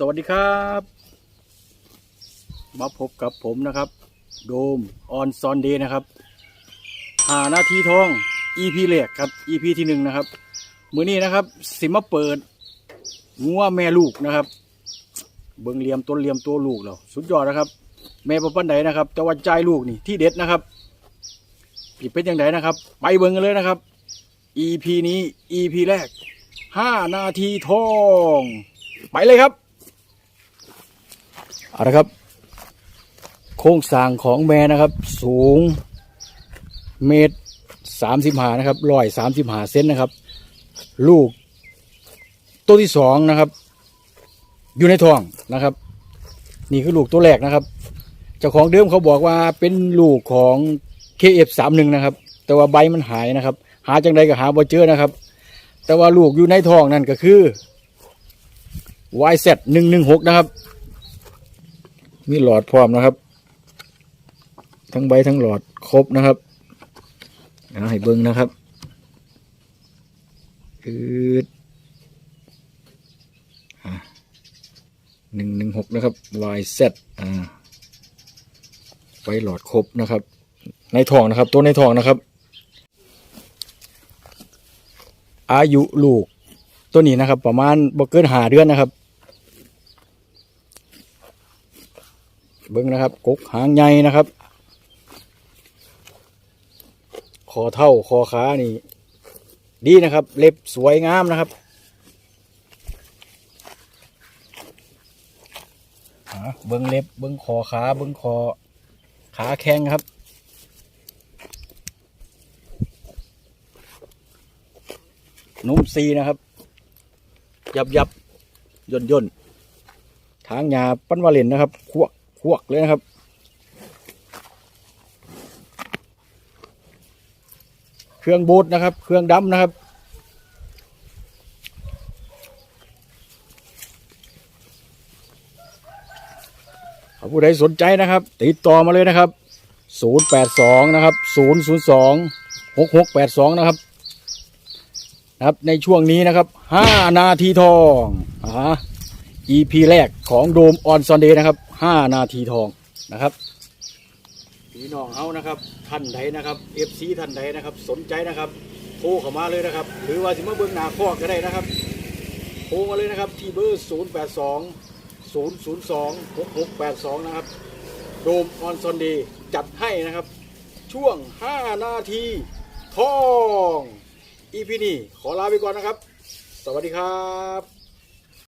สวัสดีครับมาพบกับผมนะครับ โดมออนซอนเดย์นะครับหาหน้าทีทอง EP แรกครับ EP ที่หนึ่งนะครับมือนี้นะครับ สิมาเปิดงัวแม่ลูกนะครับ เบิ่งเหลี่ยมต้นเหลี่ยมตัวลูกแล้วสุดยอดนะครับ แม่ประปันใดนะครับ แต่ว่าใจลูกนี่ที่เด็ดนะครับสิเป็นอย่างไรนะครับ ไปเบิ่งกันเลยนะครับ EP นี้ EP แรกห้านาทีทอง ไปเลยครับ เอาละครับ โครงสร้างของแม่นะครับ สูงเมตรสามสิบหานะครับร้อยสามสิบหาเซนนะครับ ลูกตัวที่สองนะครับ อยู่ในท้องนะครับ นี่คือลูกตัวแรกนะครับเจ้าของเดิมเขาบอกว่าเป็นลูกของ KF31 นะครับ แต่ว่าใบมันหายนะครับ หาจังใดก็หาบ่เจอนะครับ แต่ว่าลูกอยู่ในท้องนั่นก็คือ YZ หนึ่งหนึ่งหกนะครับ มีหลอดพร้อมนะครับ ทั้งใบทั้งหลอดครบนะครับเอาให้เบิ้งนะครับอืดหนึ่งหนึ่งหกนะครับ YZ อ่าใบหลอดครบนะครับ ในทองนะครับ ตัวในทองนะครับ อายุลูกตัวนี้นะครับ ประมาณบ่เกินหาเดือนนะครับ เบิ้งนะครับกกหางใหญ่นะครับ คอเท่าคอขานี่ ดีนะครับ เล็บสวยงามนะครับเบิ้งเล็บเบิ้งคอขาเบิ้งคอขาแข็งครับนุ่มซีนะครับ ยับยับย่นย่นทางยาปั้นวาเลนนะครับ ควก ควักเลยนะครับ เครื่องบูทนะครับ เครื่องดำนะครับ ผู้ใดสนใจนะครับ ติดต่อมาเลยนะครับ 082 นะครับ 002 6682 นะครับนะครับในช่วงนี้นะครับ 5 นาทีทองอ่า EP แรกของโดมออนซอนเดย์นะครับ 5นาทีทองนะครับพี่น้องเฮานะครับ ท่านใดนะครับ FC ท่านใดนะครับ สนใจนะครับโทรเข้ามาเลยนะครับ หรือว่าสิมาเบิ่งหน้าคอกก็ได้นะครับโทรมาเลยนะครับที่เบอร์0 8 2 0 0 2 6 6 8 2 นะครับ โดมออนซอนเดย์จัดให้นะครับ ช่วง 5 นาทีทอง EP นี้ขอลาไปก่อนนะครับ สวัสดีครับ